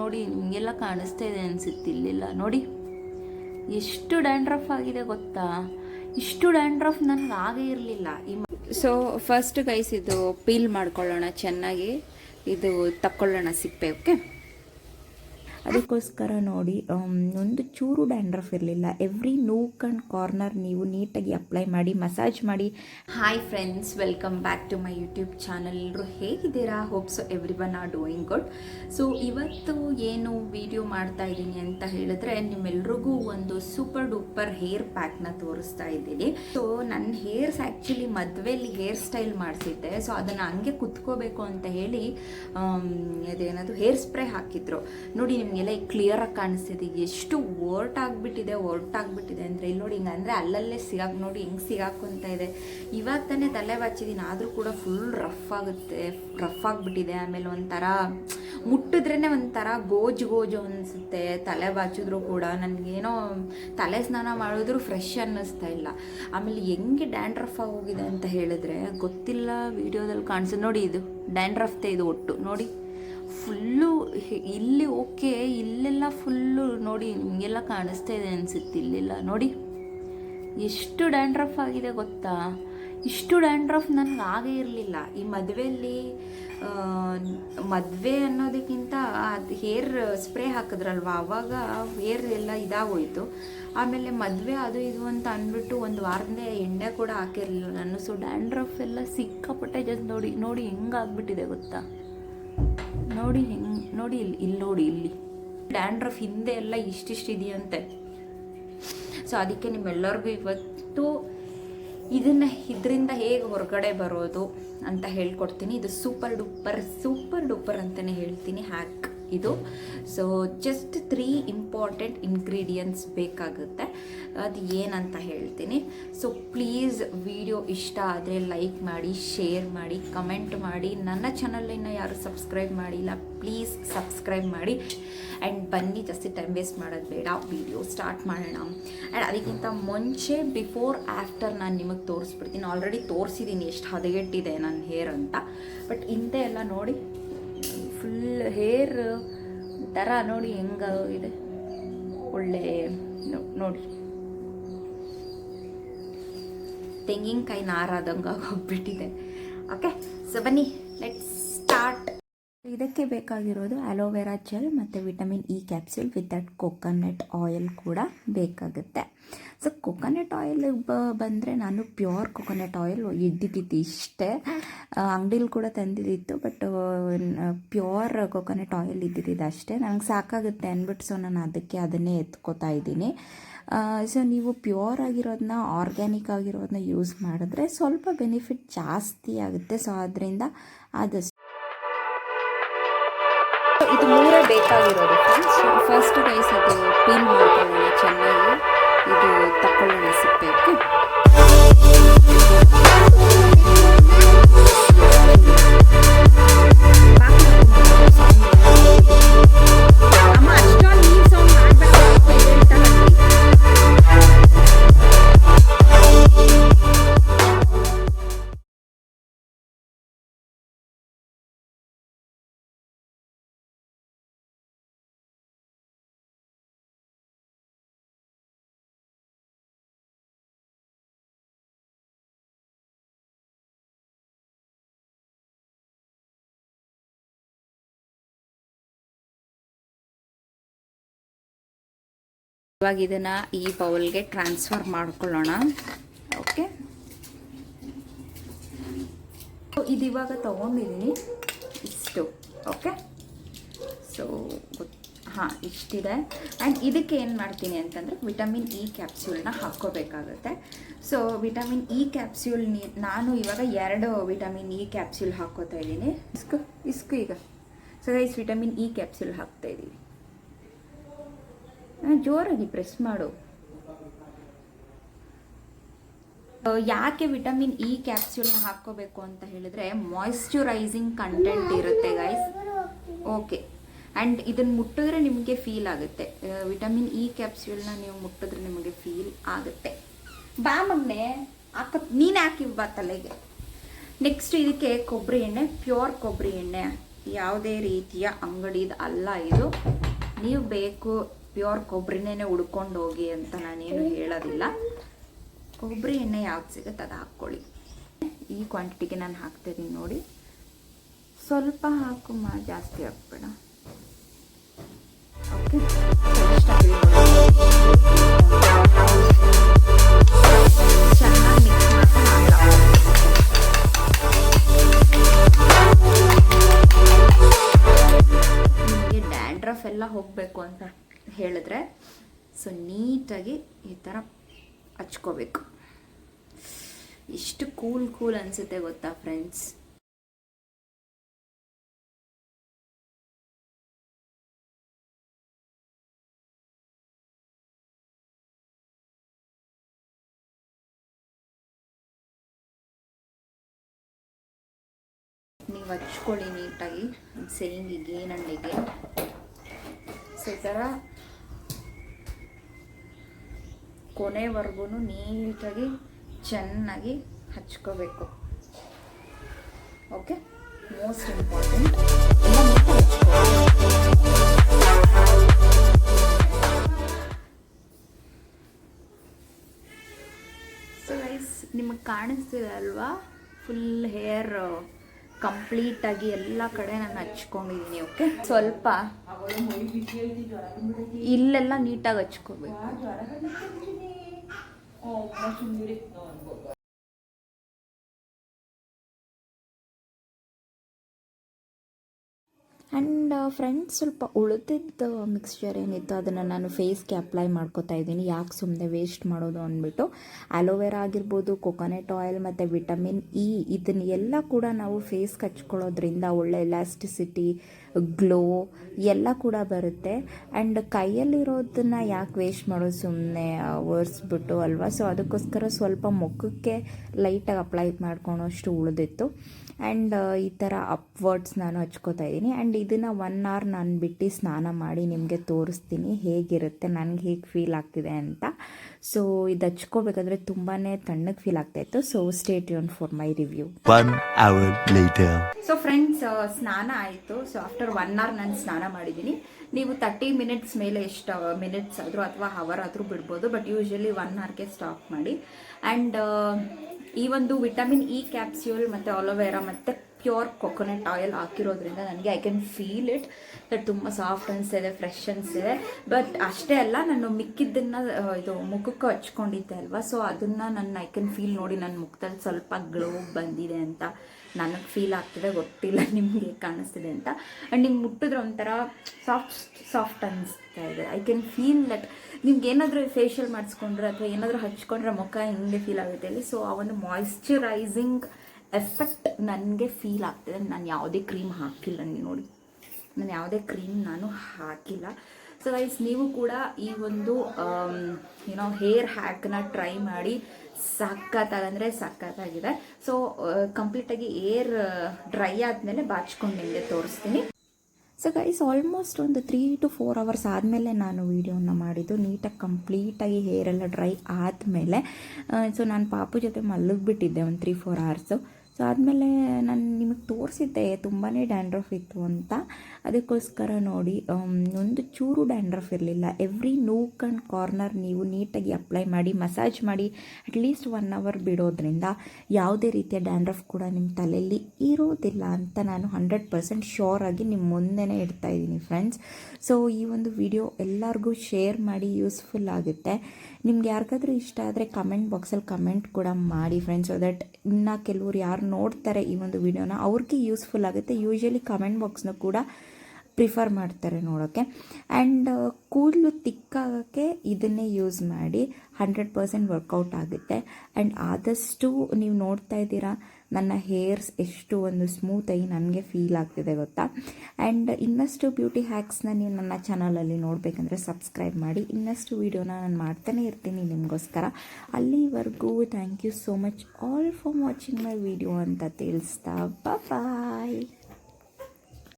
ನೋಡಿ ನಿಮಗೆಲ್ಲ ಕಾಣಿಸ್ತಾ ಇದೆ ಅನಿಸುತ್ತೆ ಇಲ್ಲೆಲ್ಲ. ನೋಡಿ, ಎಷ್ಟು ಡ್ಯಾಂಡ್ರಫ್ ಆಗಿದೆ ಗೊತ್ತಾ? ಇಷ್ಟು ಡ್ಯಾಂಡ್ರಫ್ ನನಗೆ ಆಗೇ ಇರಲಿಲ್ಲ. ಸೊ ಫಸ್ಟ್ ಗೈಸ್ ಇದು ಪೀಲ್ ಮಾಡ್ಕೊಳ್ಳೋಣ ಚೆನ್ನಾಗಿ. ಇದು ತಕ್ಕೊಳ್ಳೋಣ ಸಿಪ್ಪೆ ಓಕೆ ಅದಕ್ಕೋಸ್ಕರ ನೋಡಿ ಒಂದು ಚೂರು ಡ್ಯಾಂಡ್ರಫ್ ಇರಲಿಲ್ಲ. ಎವ್ರಿ ನೂಕ್ ಅಂಡ್ ಕಾರ್ನರ್ ನೀವು ನೀಟಾಗಿ ಅಪ್ಲೈ ಮಾಡಿ ಮಸಾಜ್ ಮಾಡಿ. Hi friends welcome back to my YouTube channel ಎಲ್ಲರೂ ಹೇಗಿದ್ದೀರಾ? Hopes everyone are doing good so ಇವತ್ತು ಏನು ವಿಡಿಯೋ ಮಾಡ್ತಾ ಇದ್ದೀನಿ ಅಂತ ಹೇಳಿದ್ರೆ, ನಿಮ್ಮೆಲ್ರಿಗೂ ಒಂದು ಸೂಪರ್ ಡೂಪರ್ ಹೇರ್ ಪ್ಯಾಕ್ನ ತೋರಿಸ್ತಾ ಇದ್ದೀನಿ. ಸೊ ನನ್ನ ಹೇರ್ಸ್ ಆ್ಯಕ್ಚುಲಿ ಮದುವೆಯಲ್ಲಿ ಹೇರ್ ಸ್ಟೈಲ್ ಮಾಡಿಸಿದ್ದೆ. ಸೊ ಅದನ್ನು ಹಂಗೆ ಕುತ್ಕೋಬೇಕು ಅಂತ ಹೇಳಿ ಅದೇನದು ಹೇರ್ ಸ್ಪ್ರೇ ಹಾಕಿದ್ರು. ನೋಡಿ ನಿಮಗೆಲ್ಲ ಕ್ಲಿಯರಾಗಿ ಕಾಣಿಸ್ತಿದೆ. ಎಷ್ಟು ವರ್ಟ್ ಆಗಿಬಿಟ್ಟಿದೆ ಅಂದರೆ ಇಲ್ಲಿ ನೋಡಿ ಹಿಂಗೆ ಅಂದರೆ ಅಲ್ಲಲ್ಲೇ ಸಿಗಾಕ್ ನೋಡಿ ಹೆಂಗೆ ಸಿಗಾಕೊಂತ ಇದೆ. ಇವಾಗ ತಾನೇ ತಲೆ ಬಾಚಿದ್ದೀನಿ ಆದರೂ ಕೂಡ ಫುಲ್ ರಫ್ ಆಗುತ್ತೆ ರಫ್ ಆಗಿಬಿಟ್ಟಿದೆ. ಆಮೇಲೆ ಒಂಥರ ಮುಟ್ಟಿದ್ರೇ ಒಂಥರ ಗೋಜು ಗೋಜು ಅನಿಸುತ್ತೆ ತಲೆ ಬಾಚಿದ್ರು ಕೂಡ. ನನಗೇನೋ ತಲೆ ಸ್ನಾನ ಮಾಡಿದ್ರು ಫ್ರೆಶ್ ಅನ್ನಿಸ್ತಾ ಇಲ್ಲ. ಆಮೇಲೆ ಹೆಂಗೆ ಡ್ಯಾಂಡ್ರಫ್ ಆಗೋಗಿದೆ ಅಂತ ಹೇಳಿದ್ರೆ, ಗೊತ್ತಿಲ್ಲ, ವಿಡಿಯೋದಲ್ಲಿ ಕಾಣಿಸ್ತದೆ ನೋಡಿ ಇದು ಡ್ಯಾಂಡ್ರಫ್ತೆ ಇದು ಒಟ್ಟು. ನೋಡಿ. ಫುಲ್ಲು ಇಲ್ಲಿ ಓಕೆ ಇಲ್ಲೆಲ್ಲ ಫುಲ್ಲು ನೋಡಿ ನಿಮಗೆಲ್ಲ ಕಾಣಿಸ್ತಾ ಇದೆ ಅನಿಸುತ್ತೆ ಇಲ್ಲೆಲ್ಲ. ನೋಡಿ, ಎಷ್ಟು ಡ್ಯಾಂಡ್ರಫ್ ಆಗಿದೆ ಗೊತ್ತಾ? ಇಷ್ಟು ಡ್ಯಾಂಡ್ರಫ್ ನನಗೆ ಆಗೇ ಇರಲಿಲ್ಲ. ಈ ಮದುವೆಯಲ್ಲಿ ಮದುವೆ ಅನ್ನೋದಕ್ಕಿಂತ ಅದು ಹೇರ್ ಸ್ಪ್ರೇ ಹಾಕಿದ್ರಲ್ವ? ಆವಾಗ ಹೇರ್ ಎಲ್ಲ ಇದಾಗೋಯಿತು. ಆಮೇಲೆ ಮದುವೆ ಅದು ಇದು ಅಂತ ಅಂದ್ಬಿಟ್ಟು ಒಂದು ವಾರನೇ ಎಣ್ಣೆ ಕೂಡ ಹಾಕಿರಲಿಲ್ಲ ನಾನು. ಸೊ ಡ್ಯಾಂಡ್ರಫ್ ಎಲ್ಲ ಸಿಕ್ಕಾಪಟ್ಟೆ ಜಸ್ಟ್ ನೋಡಿ ನೋಡಿ ಹೆಂಗಾಗ್ಬಿಟ್ಟಿದೆ ಗೊತ್ತಾ? ನೋಡಿ ನೋಡಿ ಇಲ್ಲಿ ಇಲ್ಲಿ ನೋಡಿ, ಇಲ್ಲಿ. ಡ್ಯಾಂಡ್ರಫ್ ಹಿಂದೆ ಎಲ್ಲ ಇಷ್ಟಿಷ್ಟು ಇದೆಯಂತೆ. ಸೊ ಅದಕ್ಕೆ ನಿಮ್ಮೆಲ್ಲರಿಗೂ ಇವತ್ತು ಇದನ್ನ ಇದರಿಂದ ಹೇಗೆ ಹೊರಗಡೆ ಬರೋದು ಅಂತ ಹೇಳ್ಕೊಡ್ತೀನಿ. ಇದು ಸೂಪರ್ ಡೂಪರ್ ಸೂಪರ್ ಡೂಪರ್ ಅಂತಲೇ ಹೇಳ್ತೀನಿ. ಹ್ಯಾಕ್ ಇದು. So just three important ingredients ಬೇಕಾಗುತ್ತೆ. ಅದು ಏನಂತ ಹೇಳ್ತೀನಿ. ಸೊ ಪ್ಲೀಸ್ ವಿಡಿಯೋ ಇಷ್ಟ ಆದರೆ ಲೈಕ್ ಮಾಡಿ ಶೇರ್ ಮಾಡಿ ಕಮೆಂಟ್ ಮಾಡಿ. ನನ್ನ ಚಾನಲನ್ನು ಯಾರು ಸಬ್ಸ್ಕ್ರೈಬ್ ಮಾಡಿಲ್ಲ ಪ್ಲೀಸ್ ಸಬ್ಸ್ಕ್ರೈಬ್ ಮಾಡಿ. ಆ್ಯಂಡ್ ಬನ್ನಿ, ಜಾಸ್ತಿ ಟೈಮ್ ವೇಸ್ಟ್ ಮಾಡೋದು ಬೇಡ. ವಿಡಿಯೋ ಸ್ಟಾರ್ಟ್ ಮಾಡೋಣ. ಆ್ಯಂಡ್ ಅದಕ್ಕಿಂತ ಮುಂಚೆ ಬಿಫೋರ್ ಆಫ್ಟರ್ ನಾನು ನಿಮಗೆ ತೋರಿಸ್ಬಿಡ್ತೀನಿ. ಆಲ್ರೆಡಿ ತೋರಿಸಿದ್ದೀನಿ ಎಷ್ಟು ಹದಗೆಟ್ಟಿದೆ ನನ್ನ ಹೇರ್ ಅಂತ. ಬಟ್ ಹಿಂದೆ ಎಲ್ಲ ನೋಡಿ ಫುಲ್ ಹೇರ್ ಥರ ನೋಡಿ ಹೆಂಗಾಗಿದೆ ಒಳ್ಳೆ ನೋ- ನೋಡಿ ತೆಂಗಿನಕಾಯಿ ನಾರಾದಂಗೆ ಹೋಗ್ಬಿಟ್ಟಿದೆ ಓಕೆ ಸೊ ಬನ್ನಿ ಲೆಟ್ಸ್ ಸ್ಟಾರ್ಟ್ ಇದಕ್ಕೆ ಬೇಕಾಗಿರೋದು ಅಲೋವೆರಾ ಜೆಲ್ ಮತ್ತು vitamin E capsule with that coconut oil ಕೂಡ ಬೇಕಾಗುತ್ತೆ. ಸೊ ಕೊಕೊನಟ್ ಆಯಿಲ್ ಬಂದರೆ ನಾನು ಪ್ಯೂರ್ ಕೊಕೊನಟ್ ಆಯಿಲ್ ಇದ್ದಿದ್ದಿತ್ತು ಇಷ್ಟೇ. ಅಂಗಡೀಲಿ ಕೂಡ ತಂದಿದ್ದಿತ್ತು ಬಟ್ ಪ್ಯೂರ್ ಕೊಕೊನಟ್ ಆಯಿಲ್ ಇದ್ದಿದ್ದು ಅಷ್ಟೇ. ನನಗೆ ಸಾಕಾಗುತ್ತೆ ಅಂದ್ಬಿಟ್ಟು ಸೊ ನಾನು ಅದಕ್ಕೆ ಅದನ್ನೇ ಎತ್ಕೋತಾ ಇದ್ದೀನಿ. ಸೊ ನೀವು ಪ್ಯೂರ್ ಆಗಿರೋದನ್ನ ಆರ್ಗ್ಯಾನಿಕ್ ಆಗಿರೋದನ್ನ ಯೂಸ್ ಮಾಡಿದ್ರೆ ಸ್ವಲ್ಪ ಬೆನಿಫಿಟ್ ಜಾಸ್ತಿ ಆಗುತ್ತೆ. ಸೊ ಅದರಿಂದ ಆದಷ್ಟು ಬೇಕಾಗಿರೋದು ಫ್ರೆಂಡ್ಸ್ ಫಸ್ಟ್ ಡೈಸ್ ಅದು ಪೀಲ್ ಮಾಡ್ಕೊಳ್ಳೋಣ ಚೆನ್ನಾಗಿ ಇದು ಇವಾಗ ಇದನ್ನು ಈ ಬೌಲ್ಗೆ ಟ್ರಾನ್ಸ್ಫರ್ ಮಾಡ್ಕೊಳ್ಳೋಣ. ಓಕೆ ಇದು ಇವಾಗ ತೊಗೊಂಡಿದ್ದೀನಿ ಇಷ್ಟು. ಓಕೆ ಸೊ ಹಾಂ ಇಷ್ಟಿದೆ. ಆ್ಯಂಡ್ ಇದಕ್ಕೆ ಏನು ಮಾಡ್ತೀನಿ ಅಂತಂದರೆ ವಿಟಮಿನ್ ಇ ಕ್ಯಾಪ್ಸ್ಯೂಲ್ನ ಹಾಕ್ಕೋಬೇಕಾಗುತ್ತೆ. ಸೊ ವಿಟಮಿನ್ ಇ ಕ್ಯಾಪ್ಸ್ಯೂಲ್ ನಾನು ಇವಾಗ ಎರಡು ವಿಟಮಿನ್ ಇ ಕ್ಯಾಪ್ಸ್ಯೂಲ್ ಹಾಕ್ಕೋತಾ ಇದ್ದೀನಿ. ಇಸ್ಕು ಇಸ್ಕು ಈಗ. So guys vitamin E capsule ಹಾಕ್ತಾ ಇದ್ದೀವಿ. ಆ, ಜೋರಾಗಿ ಪ್ರೆಸ್ ಮಾಡು. ಯಾಕೆ ವಿಟಮಿನ್ ಇ ಕ್ಯಾಪ್ಸ್ಯೂಲ್ನ ಹಾಕ್ಕೋಬೇಕು ಅಂತ ಹೇಳಿದ್ರೆ ಮಾಯಿಶ್ಚರೈಸಿಂಗ್ ಕಂಟೆಂಟ್ ಇರುತ್ತೆ ಗೈಸ್ ಓಕೆ ಆ್ಯಂಡ್ ಇದನ್ನು ಮುಟ್ಟಿದ್ರೆ ನಿಮಗೆ ಫೀಲ್ ಆಗುತ್ತೆ. ವಿಟಮಿನ್ ಇ ಕ್ಯಾಪ್ಸ್ಯೂಲ್ನ ನೀವು ಮುಟ್ಟಿದ್ರೆ ನಿಮಗೆ ಫೀಲ್ ಆಗುತ್ತೆ. ಬಾ ಮಗ್ನೆ. ಹಾಕ. ನೀನು ಹಾಕಿ ಬಾ ತಲೆಗೆ? ನೆಕ್ಸ್ಟ್ ಇದಕ್ಕೆ ಕೊಬ್ಬರಿ ಎಣ್ಣೆ ಪ್ಯೂರ್ ಕೊಬ್ಬರಿ ಎಣ್ಣೆ. ಯಾವುದೇ ರೀತಿಯ ಅಂಗಡಿದು ಅಲ್ಲ ಇದು. ನೀವು ಬೇಕು ಪ್ಯೂರ್ ಕೊಬ್ಬರಿನೇ ಉಡ್ಕೊಂಡು ಹೋಗಿ ಅಂತ ನಾನೇನು ಹೇಳೋದಿಲ್ಲ. ಕೊಬ್ಬರಿ ಎಣ್ಣೆ ಯಾವ್ದು ಸಿಗುತ್ತೆ ಅದು ಹಾಕ್ಕೊಳ್ಳಿ. ಈ ಕ್ವಾಂಟಿಟಿಗೆ ನಾನು ಹಾಕ್ತಿದ್ದೀನಿ ನೋಡಿ. ಸ್ವಲ್ಪ ಹಾಕು ಮಾ, ಜಾಸ್ತಿ ಹಾಕ್ಬೇಡ. ಓಕೆ. ಡ್ಯಾಂಡ್ರಫ್ ಎಲ್ಲ ಹೋಗಬೇಕು ಅಂತ. ಹೇಳಿದ್ರೆ ಸೊ ನೀಟಾಗಿ ಈ ಥರ ಹಚ್ಕೋಬೇಕು. ಎಷ್ಟು ಕೂಲ್ ಕೂಲ್ ಅನಿಸುತ್ತೆ ಗೊತ್ತಾ ಫ್ರೆಂಡ್ಸ್ ನೀವು ಹಚ್ಕೊಳ್ಳಿ ನೀಟಾಗಿ ಸೇಂಗಿಗೆ ಏನಂಡಿಗೆ ಸೊ ಈ ಥರ ಕೊನೆವರೆಗೂ ನೀಟಾಗಿ, ಚೆನ್ನಾಗಿ ಹಚ್ಕೋಬೇಕು. Okay most important so guys ನಿಮಗೆ ಕಾಣಿಸ್ತಿದೆ ಅಲ್ವಾ? ಫುಲ್ ಹೇರ್ ಕಂಪ್ಲೀಟಾಗಿ ಎಲ್ಲ ಕಡೆ ನಾನು ಹಚ್ಕೊಂಡಿದ್ದೀನಿ ಓಕೆ ಸ್ವಲ್ಪ ಇಲ್ಲೆಲ್ಲ ನೀಟಾಗಿ ಹಚ್ಕೋಬೇಕು. ಆ್ಯಂಡ್ ಫ್ರೆಂಡ್ಸ್ ಸ್ವಲ್ಪ ಉಳಿದಿದ್ದ ಮಿಕ್ಸ್ಚರ್ ಏನಿತ್ತು ಅದನ್ನು ನಾನು ಫೇಸ್ಗೆ ಅಪ್ಲೈ ಮಾಡ್ಕೋತಾ ಇದ್ದೀನಿ. ಯಾಕೆ ಸುಮ್ಮನೆ ವೇಸ್ಟ್ ಮಾಡೋದು ಅಂದ್ಬಿಟ್ಟು ಅಲೋವೆರಾ ಆಗಿರ್ಬೋದು ಕೊಕೊನೆಟ್ ಆಯಿಲ್ ಮತ್ತು ವಿಟಮಿನ್ ಇ ಇದನ್ನೆಲ್ಲ ಕೂಡ ನಾವು ಫೇಸ್ಗೆ ಹಚ್ಕೊಳ್ಳೋದ್ರಿಂದ ಒಳ್ಳೆ ಎಲಾಸ್ಟಿಸಿಟಿ ಗ್ಲೋ ಎಲ್ಲ ಕೂಡ ಬರುತ್ತೆ. ಆ್ಯಂಡ್ ಕೈಯಲ್ಲಿರೋದನ್ನ ಯಾಕೆ ವೇಸ್ಟ್ ಮಾಡೋದು ಸುಮ್ಮನೆ ಒರೆಸ್ಬಿಟ್ಟು ಅಲ್ವಾ? ಸೊ ಅದಕ್ಕೋಸ್ಕರ ಸ್ವಲ್ಪ ಮುಖಕ್ಕೆ ಲೈಟಾಗಿ ಅಪ್ಲೈ ಮಾಡ್ಕೊಳೋ ಅಷ್ಟು ಉಳಿದಿತ್ತು. ಆ್ಯಂಡ್ ಈ ಥರ ಅಪ್ವರ್ಡ್ಸ್ ನಾನು ಹಚ್ಕೋತಾ ಇದ್ದೀನಿ. ಆ್ಯಂಡ್ ಇದನ್ನು ಒನ್ ಅವರ್ ನಾನು ಬಿಟ್ಟು ಸ್ನಾನ ಮಾಡಿ ನಿಮಗೆ ತೋರಿಸ್ತೀನಿ ಹೇಗಿರುತ್ತೆ ನನಗೆ ಹೇಗೆ ಫೀಲ್ ಆಗ್ತಿದೆ ಅಂತ. ಸೊ ಇದು ಹಚ್ಕೋಬೇಕಾದ್ರೆ ತುಂಬಾ ತಣ್ಣಗೆ ಫೀಲ್ ಆಗ್ತಾಯಿತ್ತು so stay ಯೂನ್ for my review. So friends ಸ್ನಾನ ಆಯಿತು. ಸೊ ಆಫ್ಟರ್ ಒನ್ ಅವರ್ ನಾನು ಸ್ನಾನ ಮಾಡಿದ್ದೀನಿ. ನೀವು ತರ್ಟಿ ಮಿನಿಟ್ಸ್ ಮೇಲೆ ಎಷ್ಟು ಮಿನಿಟ್ಸ್ ಆದರೂ ಅಥವಾ ಹವರ್ ಆದರೂ ಬಿಡ್ಬೋದು ಬಟ್ ಯೂಶ್ವಲಿ ಒನ್ ಅವರ್ಗೆ ಸ್ಟಾಪ್ ಮಾಡಿ. ಆ್ಯಂಡ್ ಈ ಒಂದು ವಿಟಮಿನ್ ಇ ಕ್ಯಾಪ್ಸ್ಯೂಲ್ ಮತ್ತು ಅಲೋವೆರಾ ಮತ್ತು ಪ್ಯೂರ್ ಕೊಕೊನಟ್ ಆಯಿಲ್ ಹಾಕಿರೋದ್ರಿಂದ ನನಗೆ I can feel it that ತುಂಬ ಸಾಫ್ಟ್ ಅನಿಸ್ತಿದೆ ಫ್ರೆಶ್ ಅನಿಸ್ತಿದೆ ಬಟ್ ಅಷ್ಟೇ ಅಲ್ಲ, ನಾನು ಮಿಕ್ಕಿದ್ದನ್ನು ಇದು ಮುಖಕ್ಕೆ ಹಚ್ಕೊಂಡಿದ್ದೆ ಅಲ್ವಾ? ಸೊ ಅದನ್ನು ನನ್ನ ಐ ಕ್ಯಾನ್ ಫೀಲ್ ನೋಡಿ ನನ್ನ ಮುಖದಲ್ಲಿ ಸ್ವಲ್ಪ ಗ್ಲೋ ಬಂದಿದೆ ಅಂತ ನನಗೆ ಫೀಲ್ ಆಗ್ತಿದೆ, ಗೊತ್ತಿಲ್ಲ ನಿಮಗೆ ಕಾಣಿಸ್ತಿದೆ ಅಂತ. ಆ್ಯಂಡ್ ನಿಮ್ಗೆ ಮುಟ್ಟಿದ್ರೆ ಒಂಥರ ಸಾಫ್ಟ್ ಸಾಫ್ಟ್ ಅನಿಸ್ತಾ ಇದೆ. ಐ ಕ್ಯಾನ್ ಫೀಲ್ ದಟ್ ನಿಮ್ಗೆ ಏನಾದರೂ ಫೇಶಿಯಲ್ ಮಾಡಿಸ್ಕೊಂಡ್ರೆ ಅಥವಾ ಏನಾದರೂ ಹಚ್ಕೊಂಡ್ರೆ ಮುಖ ಹಿಂಗೆ ಫೀಲ್ ಆಗುತ್ತೆ ಅಲ್ಲಿ ಸೊ ಆ ಒಂದು ಮಾಯಿಶ್ಚರೈಸಿಂಗ್ ಎಫೆಕ್ಟ್ ನನಗೆ ಫೀಲ್ ಆಗ್ತಿದೆ. ನಾನು ಯಾವುದೇ ಕ್ರೀಮ್ ಹಾಕಿಲ್ಲ ನೀವು ನೋಡಿ. ನಾನು ಯಾವುದೇ ಕ್ರೀಮ್ ನಾನು ಹಾಕಿಲ್ಲ. ಸೊ ಗೈಸ್ ನೀವು ಕೂಡ ಈ ಒಂದು ಏನೋ ಹೇರ್ ಹ್ಯಾಕ್ನ ಟ್ರೈ ಮಾಡಿ ಸಖತ್ತಾಗಂದರೆ ಸಖತ್ತಾಗಿದೆ. ಸೊ ಕಂಪ್ಲೀಟಾಗಿ ಏರ್ ಡ್ರೈ ಆದಮೇಲೆ ಬಾಚ್ಕೊಂಡು ನಿಮಗೆ ತೋರಿಸ್ತೀನಿ. ಸೊ ಗೈಸ್ ಆಲ್ಮೋಸ್ಟ್ ಒಂದು ತ್ರೀ ಟು ಫೋರ್ ಅವರ್ಸ್ ಆದಮೇಲೆ ನಾನು ವೀಡಿಯೋನ ಮಾಡಿದ್ದು. ನೀಟಾಗಿ ಕಂಪ್ಲೀಟಾಗಿ ಹೇರ್ ಎಲ್ಲ ಡ್ರೈ ಆದಮೇಲೆ ಸೊ ನಾನು ಪಾಪು ಜೊತೆ ಮಲಗಿಬಿಟ್ಟಿದ್ದೆ ಒಂದು ತ್ರೀ ಫೋರ್ ಅವರ್ಸು ಸೊ ಆದಮೇಲೆ ನಾನು ನಿಮಗೆ ತೋರಿಸಿದ್ದೆ ತುಂಬಾ ಡ್ಯಾಂಡ್ರಫ್ ಇತ್ತು ಅಂತ. ಅದಕ್ಕೋಸ್ಕರ ನೋಡಿ ಒಂದು ಚೂರು ಡ್ಯಾಂಡ್ರಫ್ ಇರಲಿಲ್ಲ. ಎವ್ರಿ ನೂಕ್ ಆ್ಯಂಡ್ ಕಾರ್ನರ್ ನೀವು ನೀಟಾಗಿ ಅಪ್ಲೈ ಮಾಡಿ ಮಸಾಜ್ ಮಾಡಿ ಅಟ್ಲೀಸ್ಟ್ ಒನ್ ಅವರ್ ಬಿಡೋದ್ರಿಂದ ಯಾವುದೇ ರೀತಿಯ ಡ್ಯಾಂಡ್ರಫ್ ಕೂಡ ನಿಮ್ಮ ತಲೆಯಲ್ಲಿ ಇರೋದಿಲ್ಲ ಅಂತ ನಾನು ಹಂಡ್ರೆಡ್ ಪರ್ಸೆಂಟ್ ಶ್ಯೂರ್ ಆಗಿ ನಿಮ್ಮ ಮುಂದೆನೇ ಇಡ್ತಾ ಇದ್ದೀನಿ ಫ್ರೆಂಡ್ಸ್ ಸೊ ಈ ಒಂದು ವಿಡಿಯೋ ಎಲ್ಲರಿಗೂ ಶೇರ್ ಮಾಡಿ ಯೂಸ್ಫುಲ್ ಆಗುತ್ತೆ. ನಿಮ್ಗೆ ಯಾರಿಗಾದ್ರೂ ಇಷ್ಟ ಆದರೆ ಕಮೆಂಟ್ ಬಾಕ್ಸಲ್ಲಿ ಕಮೆಂಟ್ ಕೂಡ ಮಾಡಿ ಫ್ರೆಂಡ್ಸ್ ಸೊ ದಟ್ ಇನ್ನು ಕೆಲವ್ರು ಯಾರು ನೋಡ್ತಾರೆ ಈ ಒಂದು ವಿಡಿಯೋನ. ಅವ್ರಿಗೆ ಯೂಸ್ಫುಲ್ ಆಗುತ್ತೆ. ಯೂಶ್ವಲಿ ಕಮೆಂಟ್ ಬಾಕ್ಸ್ನ ಕೂಡ ಪ್ರಿಫರ್ ಮಾಡ್ತಾರೆ ನೋಡೋಕ್ಕೆ ಆ್ಯಂಡ್ ಕೂದಲು ತಿಕ್ಕಾಗೋಕ್ಕೆ ಇದನ್ನೇ ಯೂಸ್ ಮಾಡಿ ಹಂಡ್ರೆಡ್ ಪರ್ಸೆಂಟ್ ವರ್ಕೌಟ್ ಆಗುತ್ತೆ. ಆ್ಯಂಡ್ ಆದಷ್ಟು ನೀವು ನೋಡ್ತಾ ಇದ್ದೀರಾ ನನ್ನ ಹೇರ್ಸ್ ಎಷ್ಟು ಒಂದು ಸ್ಮೂತಾಗಿ ನನಗೆ ಫೀಲ್ ಆಗ್ತಿದೆ ಗೊತ್ತಾ? ಆ್ಯಂಡ್ ಇನ್ನಷ್ಟು ಬ್ಯೂಟಿ ಹ್ಯಾಕ್ಸ್ನ ನೀವು ನನ್ನ ಚಾನಲಲ್ಲಿ ನೋಡಬೇಕಂದ್ರೆ ಸಬ್ಸ್ಕ್ರೈಬ್ ಮಾಡಿ. ಇನ್ನಷ್ಟು ವೀಡಿಯೋನ ನಾನು ಮಾಡ್ತಾನೆ ಇರ್ತೀನಿ ನಿಮಗೋಸ್ಕರ. ಅಲ್ಲಿವರೆಗೂ thank you so much all for watching my video ಅಂತ ತಿಳಿಸ್ತಾ ಬಾಯ್